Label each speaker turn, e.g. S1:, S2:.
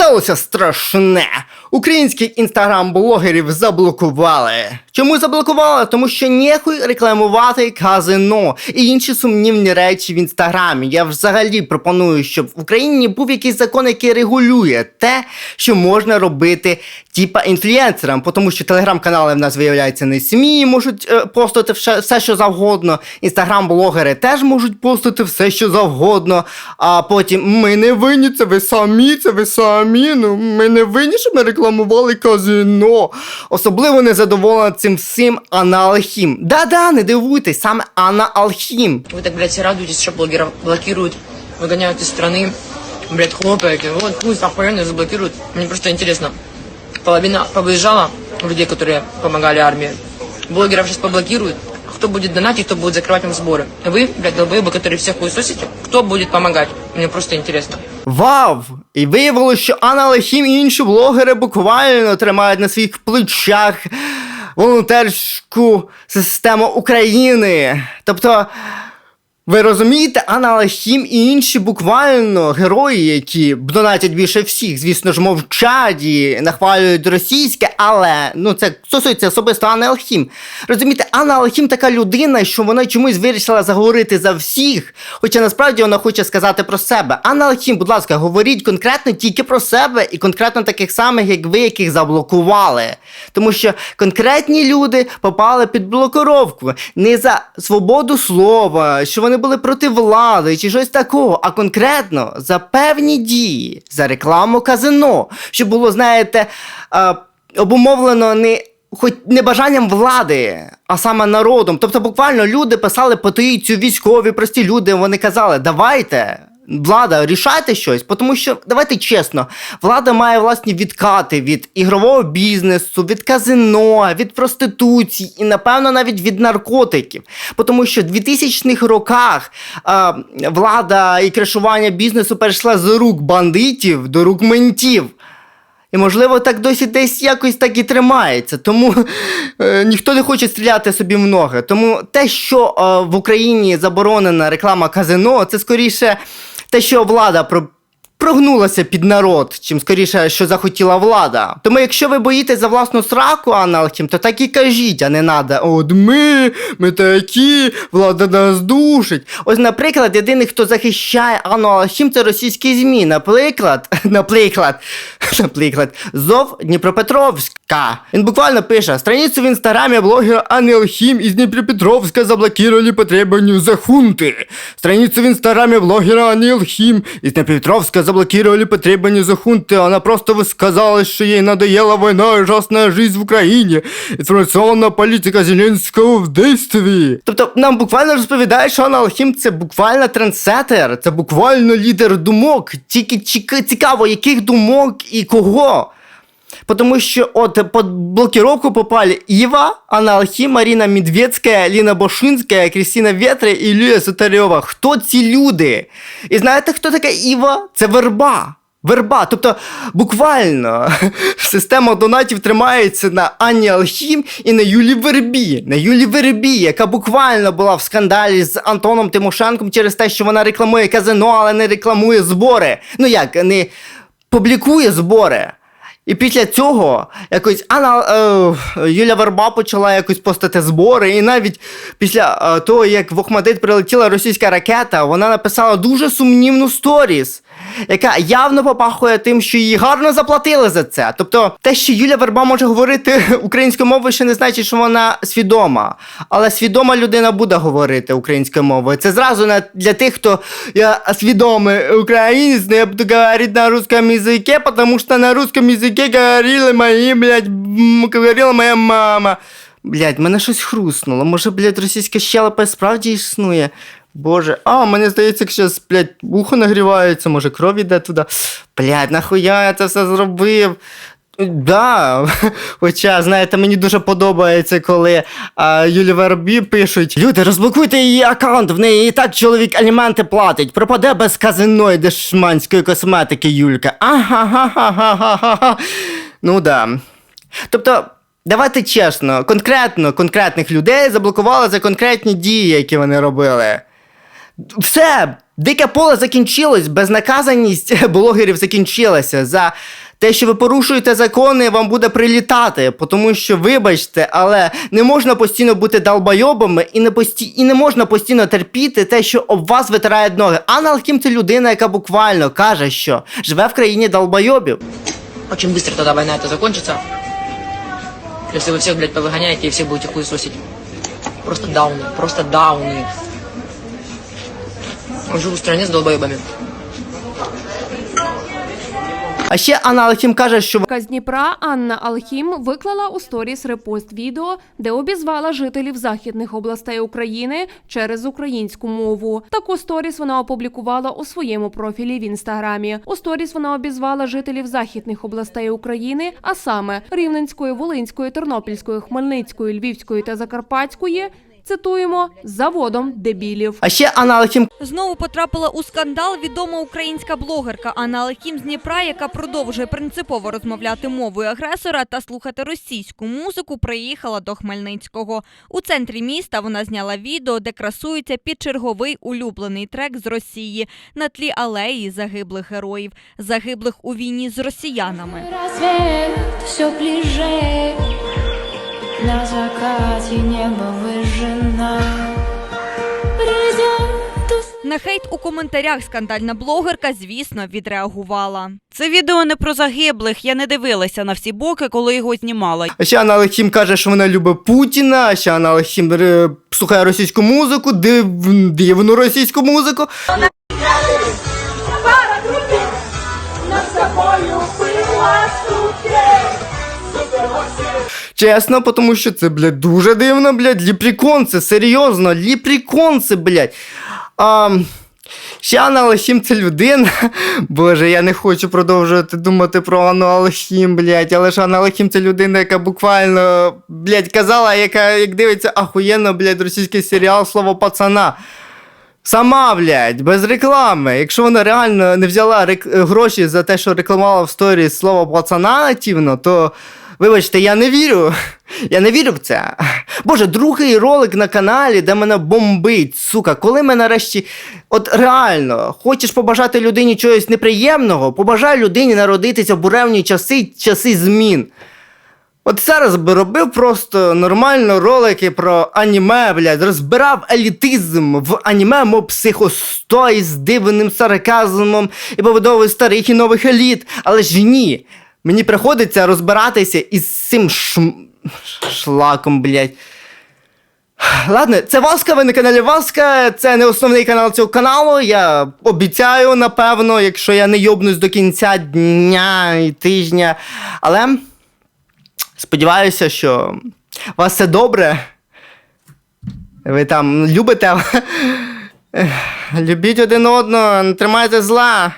S1: Сталося страшне. Українських інстаграм-блогерів заблокували. Чому заблокували? Тому що нехуй рекламувати казино і інші сумнівні речі в інстаграмі. Я взагалі пропоную, щоб в Україні був якийсь закон, який регулює те, що можна робити типа інфлюенсерам, тому що телеграм-канали в нас виявляється не СМІ, можуть е, постити все, все, що завгодно. Інстаграм-блогери теж можуть постити все, що завгодно. А потім ми не винні, це ви самі, це ви самі Ну ми не винні, що ми рекламували казино. Особливо незадоволена цим всім Анна Алхім. Да-да, не дивуйтесь, саме Анна Алхім.
S2: Вы так, блядь, все радуетесь, что блогеров блокируют, выгоняют из страны, блядь, хлопаете. Вот пусть охуенно заблокируют. Мне просто интересно. Половина повыезжала людей, которые помогали армии. Блогеров сейчас поблокируют. Кто будет донатить, кто будет закрывать им сборы? Вы, блядь, долбоебы, которые всех хуесосите, кто будет помогать? Мне просто интересно.
S1: Вау! І виявилося, що Анна Лехім і інші блогери буквально тримають на своїх плечах волонтерську систему України. Тобто. Ви розумієте, Анна Лахім і інші буквально герої, які донатять більше всіх, звісно ж, мовчать і нахвалюють російське, але ну це стосується особисто Анни Алхім. Розумієте, Анна Алхім така людина, що вона чомусь вирішила заговорити за всіх, хоча насправді вона хоче сказати про себе. Анна Алхім, будь ласка, говоріть конкретно тільки про себе і конкретно таких самих, як ви, яких заблокували. Тому що конкретні люди попали під блокировку не за свободу слова, що вони були проти влади чи щось такого, а конкретно за певні дії, за рекламу казино, що було, знаєте, е, обумовлено не. Хоч не бажанням влади, а саме народом. Тобто, буквально люди писали петицію, військові, прості люди. Вони казали, давайте, влада, рішайте щось. Тому що, давайте чесно, влада має власні відкати від ігрового бізнесу, від казино, від проституції і, напевно, навіть від наркотиків. Тому що в 2000-х роках а, влада і кришування бізнесу перейшла з рук бандитів до рук ментів. І, можливо, так досі десь якось так і тримається. Тому е, ніхто не хоче стріляти собі в ноги. Тому те, що е, в Україні заборонена реклама казино, це скоріше те, що влада. Прогнулася під народ, чим скоріше, що захотіла влада. Тому, якщо ви боїтесь за власну сраку, Анна Алхім, то так і кажіть, а не надо. От ми, ми такі, влада нас душить. Ось, наприклад, єдиний, хто захищає Анну Алхім, це російські ЗМІ. Наприклад, наприклад, наприклад, Зов Дніпропетровська. Він буквально пише: страницю в інстаграмі блогера Анни Алхім із Дніпропетровська заблокировали по требованию захунти. Страницу в инстаграме блогера Анны Алхим из Днепропетровска заблокировали по требованию захунты. Она просто высказалась, что ей надоела война и ужасная жизнь в Украине. Информационная политика Зеленського в действии. Тобто нам буквально розповідають, що Анна Алхім це буквально трансетер, це буквально лідер думок. Тільки цікаво, яких думок і кого. Потому что от под блокировку попали Ива, Анна Алхим, Марина Медведская, Ліна Бошинська, Кристина Ветре і Юлія Сотарьова. Хто ці люди? І знаєте, хто така Іва? Це верба. Верба, тобто буквально система донатів тримається на Анні Алхім і на Юлі Вербі. На Юлі Вербі, яка буквально була в скандалі з Антоном Тимошенком через те, що вона рекламує казино, але не рекламує збори. Ну як, не публікує збори. І після цього якось Анна е, Юля Верба почала якось постати збори, і навіть після е, того, як в Охмадит прилетіла російська ракета, вона написала дуже сумнівну сторіс, яка явно попахує тим, що їй гарно заплатили за це. Тобто, те, що Юля Верба може говорити українською мовою, ще не значить, що вона свідома. Але свідома людина буде говорити українською мовою. Це зразу для тих, хто я свідомий українець, я буду говорити на русском языке, потому что на русском языке говорили мої, блядь, говорила моя мама. Блядь, мене щось хруснуло. Може, блядь, російська щелепа справді існує? Боже, а, мені здається, зараз, блядь, ухо нагрівається, може кров іде туди. Блядь, нахуя я це все зробив? Да, хоча, знаєте, мені дуже подобається, коли а, Юлі Вербі пишуть: Люди, розблокуйте її аккаунт, в неї і так чоловік аліменти платить. Пропаде без казино і дешманської косметики Юлька. Ага-га-га-га-га-га. Ну да. Тобто, давайте чесно, конкретно конкретних людей заблокували за конкретні дії, які вони робили. Все, дике поле закінчилось, безнаказаність блогерів закінчилася. За те, що ви порушуєте закони, вам буде прилітати. Тому що, вибачте, але не можна постійно бути долбойобами і не пості... і не можна постійно терпіти те, що об вас витирають ноги. Анна Алхім це людина, яка буквально каже, що живе в країні долбойобів.
S2: Очень быстро тогда война эта закончится. Если вы всех, блядь, повыгоняете и все будете хуесосить. Просто дауны, просто дауны. Живу в стране с долбоебами.
S1: А ще Анна Алхім каже, що
S3: З Дніпра Анна Алхім виклала у сторіс репост відео, де обізвала жителів західних областей України через українську мову. Таку сторіс вона опублікувала у своєму профілі в інстаграмі. У сторіс вона обізвала жителів західних областей України, а саме Рівненської, Волинської, Тернопільської, Хмельницької, Львівської та Закарпатської. Цитуємо заводом дебілів.
S1: А ще Анна Алхім
S4: Знову потрапила у скандал відома українська блогерка Анна Алехім з Дніпра, яка продовжує принципово розмовляти мовою агресора та слухати російську музику, приїхала до Хмельницького. У центрі міста вона зняла відео, де красується під черговий улюблений трек з Росії на тлі алеї загиблих героїв, загиблих у війні з росіянами.
S5: Все ближе, на закате небо. Придет
S4: На хейт у коментарях скандальна блогерка, звісно, відреагувала.
S6: Це відео не про загиблих. Я не дивилася на всі боки, коли його знімала.
S1: А ще Анна Алхім каже, що вона любить Путіна, а ще Анна Алхім е, слухає російську музику, див, дивну російську музику. Чесно, тому що це, блядь, дуже дивно, блядь, ліпріконце, серйозно, ліпріконце, блядь. А, ще Анна Алхім це людина. Боже, я не хочу продовжувати думати про Анну Алхім, блядь, але ж Анна Алхім це людина, яка буквально, блядь, казала, яка як дивиться ахуєнно, блядь, російський серіал Слово пацана. Сама, блядь, без реклами. Якщо вона реально не взяла рек- гроші за те, що рекламувала в сторі слово пацана нативно, то вибачте, я не вірю. Я не вірю в це. Боже, другий ролик на каналі, де мене бомбить, сука, коли ми нарешті. От реально, хочеш побажати людині чогось неприємного, побажай людині народитися в буремні часи, часи змін. От зараз би робив просто нормально ролики про аніме, блядь, розбирав елітизм в аніме, мов психостой з дивним сарказмом і побудовою старих і нових еліт. Але ж ні. Мені приходиться розбиратися із цим шм... шлаком, блядь. Ладно, це Васка, ви на каналі Васка, це не основний канал цього каналу. Я обіцяю, напевно, якщо я не йобнусь до кінця дня і тижня. Але. Сподіваюся, що у вас все добре. Ви там любите. Любіть один одного, не тримайте зла.